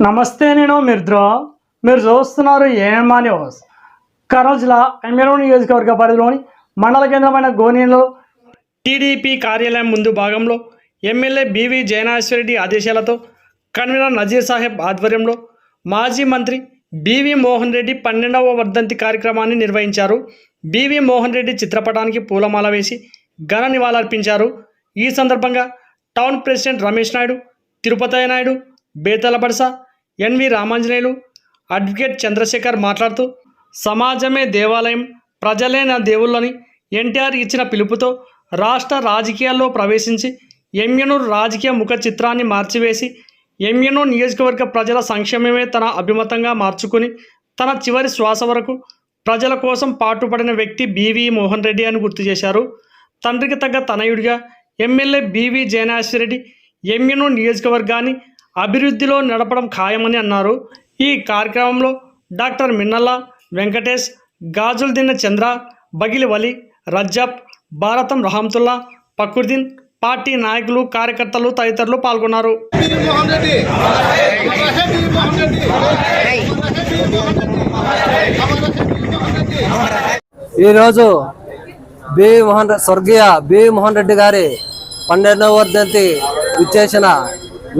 నమస్తే నేను మిర్ద్రో. మీరు చూస్తున్నారు ఏమా న్యూస్. కర్నూలు జిల్లా ఎమ్మెల్యే నియోజకవర్గ పరిధిలోని మండల కేంద్రమైన గోనీలో టీడీపీ కార్యాలయం ముందు భాగంలో ఎమ్మెల్యే బివి జయనాశ్వరెడ్డి ఆదేశాలతో కన్వీనర్ నజీర్ సాహెబ్ ఆధ్వర్యంలో మాజీ మంత్రి బివి మోహన్ రెడ్డి పన్నెండవ వర్ధంతి కార్యక్రమాన్ని నిర్వహించారు. బివి మోహన్ రెడ్డి చిత్రపటానికి పూలమాల వేసి ఘన నివాళులర్పించారు. ఈ సందర్భంగా town president Ramesh Naidu Tirupatayya Naidu Betala Badasa N V Ramanjaneyulu advocate Chandrasekhar మాట్లాడుతూ సమాజమే దేవాలయం ప్రజలే నా దేవుళ్ళని ఎన్టీఆర్ ఇచ్చిన పిలుపుతో రాష్ట్ర రాజకీయాల్లో ప్రవేశించి ఎమ్యనూరు రాజకీయ ముఖ చిత్రాన్ని మార్చివేసి ఎమ్యనూరు నియోజకవర్గ ప్రజల సంక్షేమమే తన అభిమతంగా మార్చుకుని తన చివరి శ్వాస వరకు ప్రజల కోసం పాటుపడిన వ్యక్తి బీవీ మోహన్ రెడ్డి అని గుర్తు చేశారు. తండ్రికి తగ్గ తనయుడిగా ఎమ్మెల్యే బివి జయనాశ్వరెడ్డి ఎమ్మెనూరు నియోజకవర్గాన్ని అభివృద్ధిలో నడపడం ఖాయమని అన్నారు. ఈ కార్యక్రమంలో డాక్టర్ మిన్నల్ల వెంకటేష్ గాజుల్దిన్న చంద్ర బగిలి వలి రజ్జబ్ భారతం రహంతుల్లా పకుర్దీన్ పార్టీ నాయకులు కార్యకర్తలు తదితరులు పాల్గొన్నారు. ఈరోజు బి మోహన్ స్వర్గీయ బి మోహన్ రెడ్డి గారి పన్నెండవ వర్ధంతి విచ్చేసిన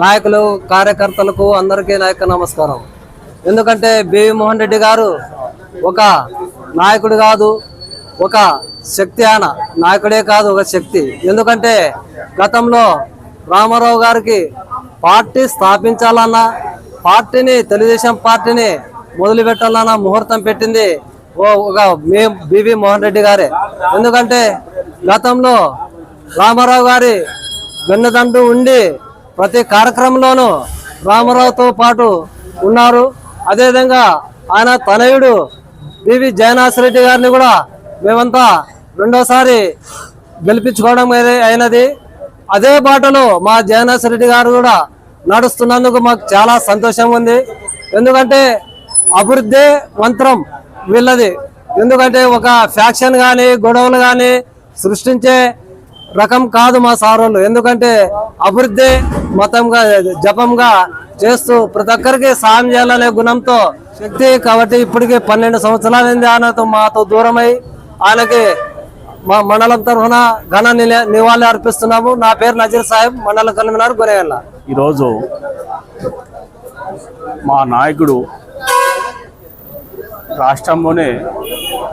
నాయకులు కార్యకర్తలకు అందరికీ నాయక నమస్కారం. ఎందుకంటే బి మోహన్ రెడ్డి గారు ఒక నాయకుడు కాదు ఒక శక్తి ఆయన. నాయకుడే కాదు ఒక శక్తి. ఎందుకంటే గతంలో రామారావు గారికి పార్టీ స్థాపించాలన్నా పార్టీని తెలుగుదేశం పార్టీని మొదలుపెట్టాలన్నా ముహూర్తం పెట్టింది ఓ ఒక మే బివి మోహన్ రెడ్డి గారే. ఎందుకంటే గతంలో రామారావు గారి వెన్నదండు ఉండి ప్రతి కార్యక్రమంలోనూ రామారావుతో పాటు ఉన్నారు. అదేవిధంగా ఆయన తనయుడు బివి జయనాథ్ రెడ్డి గారిని కూడా మేమంతా రెండోసారి గెలిపించుకోవడం అయినది. అదే బాటలో మా జగన్నాథ్ రెడ్డి గారు కూడా నడుస్తున్నందుకు మాకు చాలా సంతోషం ఉంది. ఎందుకంటే అభివృద్ధి మంత్రం వీళ్ళది. ఎందుకంటే ఒక ఫ్యాక్షన్ కానీ గొడవలు కానీ సృష్టించే రకం కాదు మా సారోళ్ళు ఎందుకంటే అభివృద్ధి మతంగా జపంగా చేస్తూ ప్రతి ఒక్కరికి సాయం చేయాలనే గుణంతో శక్తి కాబట్టి ఇప్పటికి పన్నెండు సంవత్సరాలైంది. ఆయనతో మాతో దూరమై ఆయనకి మా మండలం తరఫున ఘన నిల- నివాళి అర్పిస్తున్నాము. నా పేరు నజీర్ సాహెబ్ మండల కన్వీనర్ గొరేగల్ల ఈరోజు మా నాయకుడు రాష్ట్రంలోనే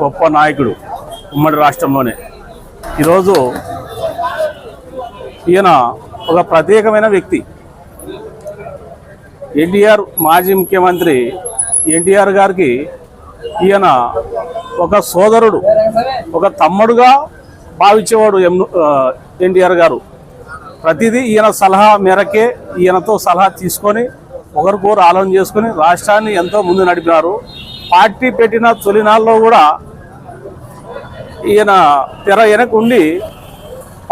గొప్ప నాయకుడు ఉమ్మడి రాష్ట్రంలోనే. ఈరోజు ఈయన ఒక ప్రత్యేకమైన వ్యక్తి. ఎన్టీఆర్ మాజీ ముఖ్యమంత్రి ఎన్టీఆర్ గారికి ఈయన ఒక సోదరుడు ఒక తమ్ముడుగా భావించేవాడు ఎం ఎన్టీఆర్ గారు. ప్రతిదీ ఈయన సలహా మేరకే ఈయనతో సలహా తీసుకొని ఒకరికొకరు ఆలోచన చేసుకొని రాష్ట్రాన్ని ఎంతో ముందు నడిపినారు. పార్టీ పెట్టిన తొలినాల్లో కూడా ఈయన తెర వెనక ఉండి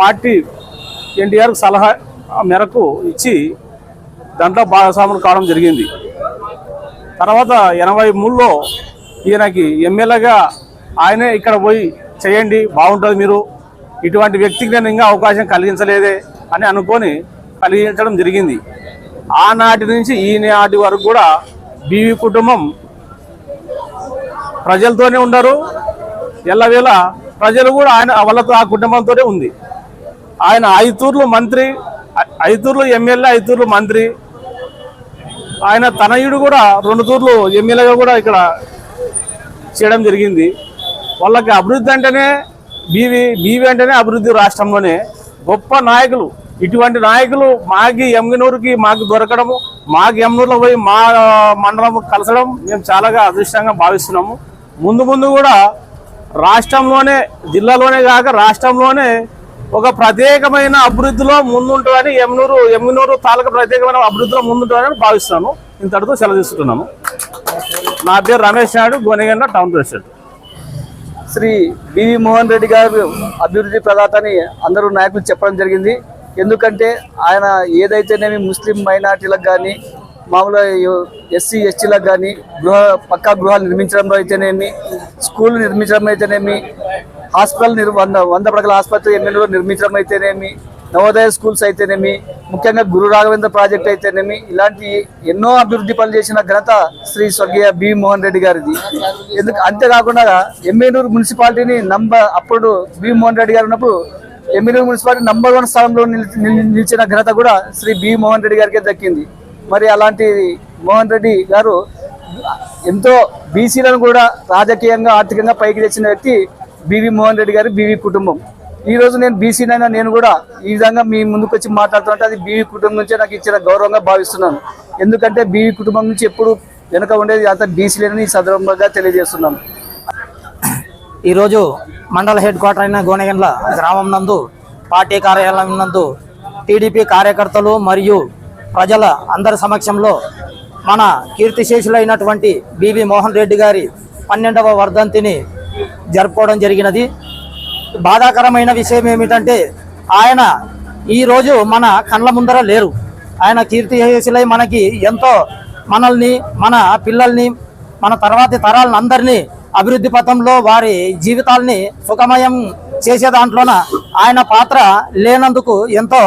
పార్టీ ఎన్టీఆర్ సలహా మేరకు ఇచ్చి దాంట్లో భాగస్వాములు కావడం జరిగింది. తర్వాత ఎనభై మూడులో ఈయనకి ఎమ్మెల్యేగా ఆయనే ఇక్కడ పోయి చేయండి బాగుంటుంది మీరు. ఇటువంటి వ్యక్తికి నేను ఇంకా అవకాశం కలిగించలేదే అని అనుకొని కలిగించడం జరిగింది. ఆనాటి నుంచి ఈ నాటి వరకు కూడా బీవీ కుటుంబం ప్రజలతోనే ఉండరు. ఎల్లవేళ ప్రజలు కూడా ఆయన వాళ్ళతో ఆ కుటుంబంతోనే ఉంది. ఆయన ఐతూర్లు మంత్రి ఐతూర్లు ఎమ్మెల్యే ఐతూర్లు మంత్రి. ఆయన తనయుడు కూడా రెండు తూర్లు ఎమ్మెల్యేగా కూడా ఇక్కడ చేయడం జరిగింది. వాళ్ళకి అభివృద్ధి అంటేనే బీవీ బీవీ అంటేనే అభివృద్ధి రాష్ట్రంలోనే గొప్ప నాయకులు. ఇటువంటి నాయకులు మాకి ఎమ్గనూరుకి మాకు దొరకడము మాకు ఎమ్నూరులో పోయి మా మండలం కలసడం మేము చాలాగా అదృష్టంగా భావిస్తున్నాము. ముందు ముందు కూడా రాష్ట్రంలోనే జిల్లాలోనే కాక రాష్ట్రంలోనే ఒక ప్రత్యేకమైన అభివృద్ధిలో ముందుంటుందని ఎమ్నూరు ఎమ్మినూరు తాలూకా ప్రత్యేకమైన అభివృద్ధిలో ముందుంటుందని భావిస్తున్నాను. ఇంతటితో సెలవు తీసుకుంటున్నాము నా పేరు Ramesh Naidu Gonegandla town president. Shri B V Mohan Reddy గారు అభివృద్ధి ప్రదాత అని అందరూ నాయకులు చెప్పడం జరిగింది. ఎందుకంటే ఆయన ఏదైతేనేమి ముస్లిం మైనార్టీలకు కానీ మామూలుగా ఎస్సీ ఎస్టీలకు కానీ గృహ పక్కా గృహాలు నిర్మించడంలో అయితేనేమి స్కూల్ నిర్మించడం అయితేనేమి హాస్పిటల్ నిర్ వంద వంద పడకల ఆసుపత్రి ఎన్నెన్నో నిర్మించడం అయితేనేమి నవోదయ స్కూల్స్ అయితేనేమి ముఖ్యంగా గురు రాఘవేంద్ర ప్రాజెక్ట్ అయితేనేమి ఇలాంటి ఎన్నో అభివృద్ధి పనులు చేసిన ఘనత శ్రీ స్వర్గీయ బి మోహన్ రెడ్డి గారిది. ఎందుకు అంతేకాకుండా ఎమ్మెనూరు మున్సిపాలిటీని నంబర్ అప్పుడు బి మోహన్ రెడ్డి గారు ఉన్నప్పుడు ఎమ్మెనూరు మున్సిపాలిటీ నంబర్ వన్ స్థానంలో నిలిచి- నిలిచిన ఘనత కూడా శ్రీ బి మోహన్ రెడ్డి గారికే దక్కింది. మరి అలాంటి మోహన్ రెడ్డి గారు ఎంతో బీసీలను కూడా రాజకీయంగా ఆర్థికంగా పైకి తెచ్చిన వ్యక్తి బివి మోహన్ రెడ్డి గారి బివి కుటుంబం. ఈ రోజు నేను బీసీనైనా నేను కూడా ఈ విధంగా మీ ముందుకు వచ్చి మాట్లాడుతుంటే అది బీవీ కుటుంబం నుంచే నాకు ఇచ్చిన గౌరవంగా భావిస్తున్నాను. ఎందుకంటే బీవీ కుటుంబం నుంచి ఎప్పుడు వెనుక ఉండేది అంత బీసీలేనని సందర్భంగా తెలియజేస్తున్నాను. ఈరోజు మండల హెడ్ క్వార్టర్ అయిన గోనెగండ్ల గ్రామం నందు పార్టీ కార్యాలయం నందు టీడీపీ కార్యకర్తలు మరియు ప్రజల అందరి సమక్షంలో మన కీర్తిశేషులైనటువంటి బీవీ మోహన్ రెడ్డి గారి పన్నెండవ వర్ధంతిని జరుపుకోవడం జరిగినది. బాధాకరమైన విషయం ఏమిటంటే ఆయన ఈరోజు మన కళ్ళ ముందర లేరు. ఆయన కీర్తిశేషులై మనకి ఎంతో మనల్ని మన పిల్లల్ని మన తర్వాతి తరాలను అందరినీ అభివృద్ధి పథంలో వారి జీవితాల్ని సుఖమయం చేసే దాంట్లోన ఆయన పాత్ర లేనందుకు ఎంతో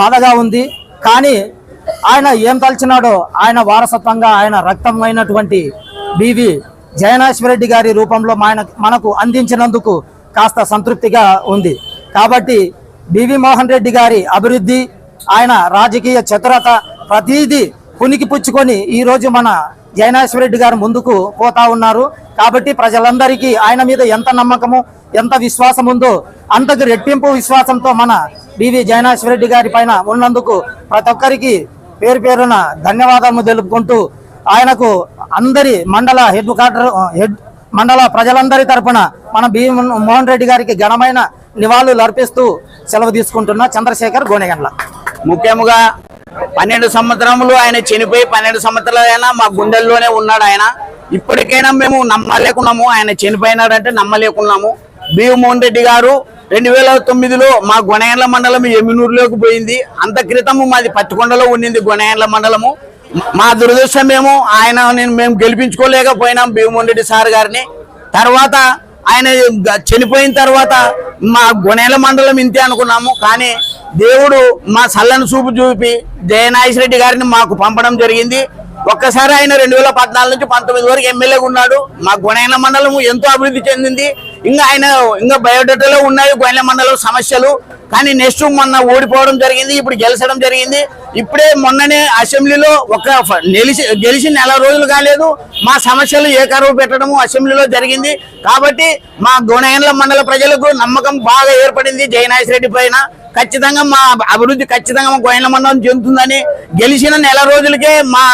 బాధగా ఉంది. కానీ ఆయన ఏం తలిచినాడో ఆయన వారసత్వంగా ఆయన రక్తమైనటువంటి బీవీ జయనాశ్వరెడ్డి గారి రూపంలో మన మనకు అందించినందుకు కాస్త సంతృప్తిగా ఉంది. కాబట్టి బివి మోహన్ రెడ్డి గారి అభివృద్ధి ఆయన రాజకీయ చతురత ప్రతిదీ పునికి పుచ్చుకొని ఈ రోజు మన జయనాశ్వరెడ్డి గారు ముందుకు పోతా ఉన్నారు. కాబట్టి ప్రజలందరికీ ఆయన మీద ఎంత నమ్మకము ఎంత విశ్వాసం ఉందో అంతకు రెట్టింపు విశ్వాసంతో మన బివి జయనాశ్వరెడ్డి గారి పైన ఉన్నందుకు ప్రతి ఒక్కరికి పేరు పేరున ధన్యవాదాలు తెలుపుకుంటూ ఆయనకు అందరి మండల హెడ్ క్వార్టర్ హెడ్ మండల ప్రజలందరి తరఫున మన బి మోహన్ రెడ్డి గారికి ఘనమైన నివాళులు అర్పిస్తూ సెలవు తీసుకుంటున్న చంద్రశేఖర్ గోనెగండ్ల. ముఖ్యముగా పన్నెండు సంవత్సరములు ఆయన చనిపోయి పన్నెండు సంవత్సరాలైనా మా గుండెల్లోనే ఉన్నాడు ఆయన. ఇప్పటికైనా మేము నమ్మలేకున్నాము. ఆయన చనిపోయినాడంటే నమ్మలేకున్నాము. భీమోహన్ రెడ్డి గారు రెండు వేల తొమ్మిదిలో మా గొనయండ్ల మండలం ఎమ్మినూరులోకి పోయింది. అంత క్రితము మాది పత్తికొండలో ఉండింది గొనయండ్ల మండలము. మా దురదృష్టం మేము ఆయన నేను మేము గెలిపించుకోలేకపోయినాం భీమమోహన్ రెడ్డి సార్ గారిని. తర్వాత ఆయన చనిపోయిన తర్వాత మా గొనేల మండలం ఇంతే అనుకున్నాము కానీ దేవుడు మా సల్లని చూపు చూపి జయనాగేశ్వర రెడ్డి గారిని మాకు పంపడం జరిగింది. ఒక్కసారి ఆయన రెండు వేల పద్నాలుగు నుంచి పంతొమ్మిది వరకు ఎమ్మెల్యేగా ఉన్నాడు. మా గొనేల మండలం ఎంతో అభివృద్ధి చెందింది. ఇంకా ఆయన ఇంకా బయోడేటాలో ఉన్నాయి గొనేల మండలం సమస్యలు. కానీ నెక్స్ట్ మొన్న ఓడిపోవడం జరిగింది ఇప్పుడు గెలిచడం జరిగింది. ఇప్పుడే మొన్ననే అసెంబ్లీలో ఒక ఫ- నిలిచి గెలిచి నెల రోజులు కాలేదు. మా సమస్యలు ఏకరువు పెట్టడము అసెంబ్లీలో జరిగింది. కాబట్టి మా గోనయండ్ల మండల ప్రజలకు నమ్మకం బాగా ఏర్పడింది జయనాథ్ రెడ్డి పైన. ఖచ్చితంగా మా అభివృద్ధి ఖచ్చితంగా మా గోయన మండలం చెందుతుందని గెలిచిన నెల రోజులకే మా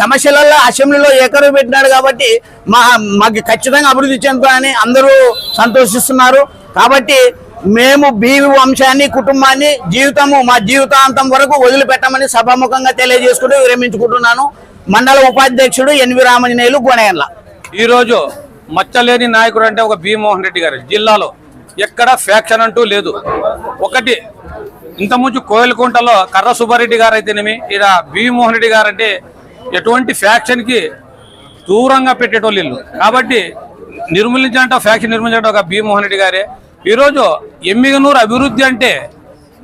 సమస్యలలో అసెంబ్లీలో ఏకరువు పెట్టినాడు కాబట్టి మా మాకు ఖచ్చితంగా అభివృద్ధి చెందుతుందని అందరూ సంతోషిస్తున్నారు. కాబట్టి మేము బీవి వంశాన్ని కుటుంబాన్ని జీవితము మా జీవితాంతం వరకు వదిలిపెట్టమని సభాముఖంగా తెలియజేసుకుంటూ విరమించుకుంటున్నాను. మండల ఉపాధ్యక్షుడు ఎన్వి రామంజనేయులు గోనయ్యల ఈరోజు మచ్చలేని నాయకుడు అంటే ఒక భీమోహన్ రెడ్డి గారు. జిల్లాలో ఎక్కడ ఫ్యాక్షన్ అంటూ లేదు. ఒకటి ఇంతకుముందు కోయలకుంటలో కర్ర సుబ్బారెడ్డి గారు అయితేనేమి ఇక్కడ భీమోహన్ రెడ్డి గారు అంటే ఎటువంటి ఫ్యాక్షన్కి దూరంగా పెట్టేటోళ్ళు కాబట్టి నిర్మూలించాలంటే ఫ్యాక్షన్ నిర్మించడం ఒక భీమోహన్ రెడ్డి గారే. ఈరోజు ఎమ్మిగనూరు అభివృద్ధి అంటే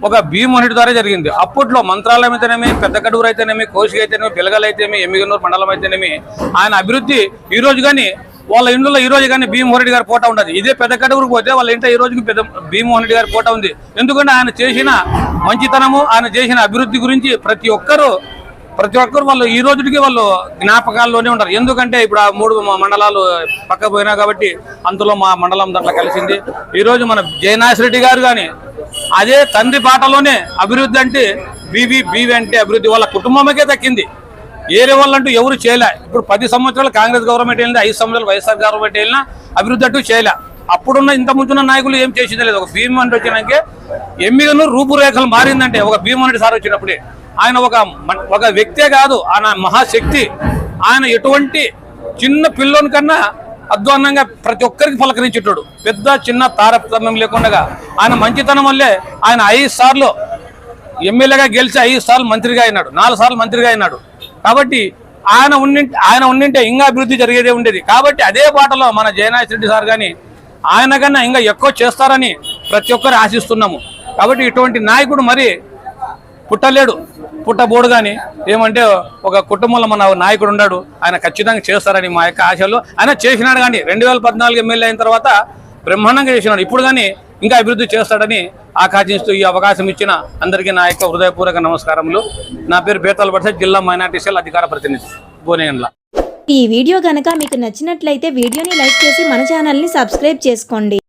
ఒక భీమోహన్ రెడ్డి ద్వారా జరిగింది. అప్పట్లో మంత్రాలయం అయితేనేమి పెద్ద అయితేనేమి కోసిక అయితేనేమి పిలగలు అయితేనేమి ఎమ్మిగనూరు మండలం అయితేనేమి ఆయన అభివృద్ధి ఈరోజు కానీ వాళ్ళ ఇంట్లో ఈ రోజు కానీ భీమోహన్ రెడ్డి గారి పోటా ఉండదు. ఇదే పెద్ద కడూరుకు పోతే వాళ్ళ ఇంట్లో ఈ రోజుకి పెద్ద భీమోహన్ రెడ్డి గారి పోటా ఉంది. ఎందుకంటే ఆయన చేసిన మంచితనము ఆయన చేసిన అభివృద్ధి గురించి ప్రతి ఒక్కరూ ప్రతి ఒక్కరు వాళ్ళు ఈ రోజుకి వాళ్ళు జ్ఞాపకాల్లోనే ఉంటారు. ఎందుకంటే ఇప్పుడు ఆ మూడు మండలాలు పక్క పోయినా కాబట్టి అంతలో మా మండలం దాంట్లో కలిసింది. ఈరోజు మన జయనాథ్ రెడ్డి గారు కానీ అదే తండ్రి పాటలోనే అభివృద్ధి అంటే బీవీ బీవీ అంటే అభివృద్ధి వాళ్ళ కుటుంబంకే దక్కింది ఏరే వాళ్ళంటూ ఎవరు చేయలే. ఇప్పుడు పది సంవత్సరాలు కాంగ్రెస్ గవర్నమెంట్ వెళ్ళింది ఐదు సంవత్సరాలు వైఎస్ఆర్ గవర్నమెంట్ వెళ్ళినా అభివృద్ధి అంటూ చేయలే. అప్పుడున్న ఇంత ముందున్న నాయకులు ఏం చేసింది లేదు. ఒక భీమన్ అంటే వచ్చినాక ఎమ్మిగను రూపురేఖలు మారిందంటే ఒక భీమన్ సార్ వచ్చినప్పుడే. ఆయన ఒక ఒక వ్యక్తే కాదు. ఆయన మహాశక్తి. ఆయన ఎటువంటి చిన్న పిల్లోని కన్నా అధ్వాన్నంగా ప్రతి ఒక్కరికి పలకరించేటాడు. పెద్ద చిన్న తారతమ్యం లేకుండా ఆయన మంచితనం వల్లే ఆయన ఐదు సార్లు ఎమ్మెల్యేగా గెలిచి ఐదు సార్లు మంత్రిగా అయినాడు. నాలుగు సార్లు మంత్రిగా అయినాడు. కాబట్టి ఆయన ఉండి ఆయన ఉండింటే ఇంకా అభివృద్ధి జరిగేదే ఉండేది. కాబట్టి అదే బాటలో మన జయనాథ్ రెడ్డి సార్ కానీ ఆయన కన్నా ఇంకా ఎక్కువ చేస్తారని ప్రతి ఒక్కరు ఆశిస్తున్నాము. కాబట్టి ఇటువంటి నాయకుడు మరి పుట్టలేడు. పుట్టబోడు కానీ ఏమంటే ఒక కుటుంబంలో మన నాయకుడు ఉన్నాడు. ఆయన ఖచ్చితంగా చేస్తారని మా యొక్క ఆశలు. ఆయన చేసినాడు కానీ రెండు వేల పద్నాలుగు ఎమ్మెల్యే అయిన తర్వాత బ్రహ్మాండంగా చేసినాడు. ఇప్పుడు కానీ ఇంకా అభివృద్ధి చేస్తాడని ఆకాశిస్తూ ఈ అవకాశం ఇచ్చిన అందరికీ నా యొక్క హృదయపూర్వక నమస్కారములు. నా పేరు బేతాల్ బడ్స జిల్లా మైనార్టీ సెల్ అధికార ప్రతినిధి భువనగండ్ల ఈ వీడియో గనక మీకు నచ్చినట్లయితే వీడియోని లైక్ చేసి మన ఛానల్ని సబ్స్క్రైబ్ చేసుకోండి.